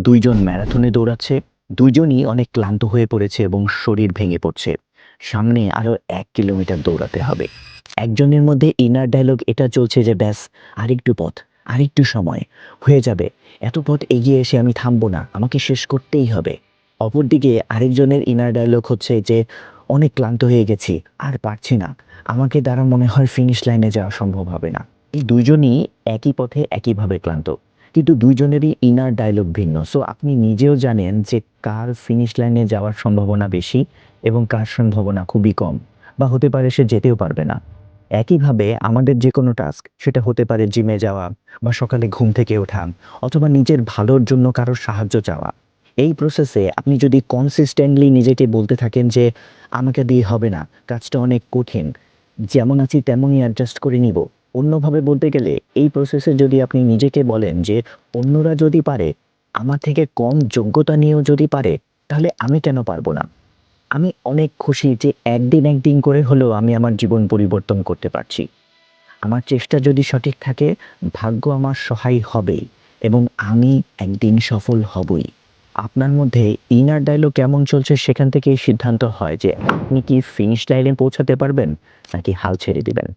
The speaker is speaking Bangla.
দুইজন ম্যারাথনে দৌড়াচ্ছে, দুইজনই অনেক ক্লান্ত হয়ে পড়েছে এবং শরীর ভেঙে পড়ছে। সামনে আরও এক কিলোমিটার দৌড়াতে হবে। একজনের মধ্যে ইনার ডায়লগ এটা চলছে যে, ব্যাস, আরেকটু পথ, আরেকটু সময়, হয়ে যাবে। এত পথ এগিয়ে এসে আমি থামবো না, আমাকে শেষ করতেই হবে। অপরদিকে আরেকজনের ইনার ডায়লগ হচ্ছে যে, অনেক ক্লান্ত হয়ে গেছি, আর পারছি না। আমাকে দ্বারা মনে হয় ফিনিশ লাইনে যাওয়া সম্ভব হবে না। এই দুজনই একই পথে একইভাবে ক্লান্ত। কিন্তু দুইজনেরই ইনার ডায়লগ ভিন্ন। সো আপনি নিজেও জানেন যে কার ফিনিশ লাইনে যাওয়ার সম্ভাবনা বেশি এবং কার সম্ভাবনা খুবই কম। বা হতে পারে সে যেতেও পারবে না। একইভাবে আমাদের যে কোনো টাস্ক সেটা হতে পারে জিমে যাওয়া বা সকালে ঘুম থেকে ওঠা অথবা নিজের ভালোর জন্য কারোর সাহায্য চাওয়া। এই প্রসেসে আপনি যদি কনসিস্টেন্টলি নিজেকে বলতে থাকেন যে, আমাকে দিয়ে হবে না, কাজটা অনেক কঠিন, যেমন আছি তেমনই অ্যাডজাস্ট করে নিব। অন্যভাবে বলতে গেলে, এই প্রসেসে যদি আপনি নিজেকে বলেন যে, অন্যরা যদি পারে, আমার থেকে কম যোগ্যতা নিয়েও যদি পারে, তাহলে আমি কেন পারব না? আমি অনেক খুশি যে একদিন একদিন করে হলেও আমি আমার জীবন পরিবর্তন করতে পারছি। আমার চেষ্টা যদি সঠিক থাকে, ভাগ্য আমার সহায় হবেই এবং আমি একদিন সফল হবই। আপনার মধ্যে ইনার ডায়লগ কেমন চলছে সেখান থেকেই সিদ্ধান্ত হয় যে, আপনি কি ফিনিশ লাইনে পৌঁছাতে পারবেন, নাকি হাল ছেড়ে দিবেন?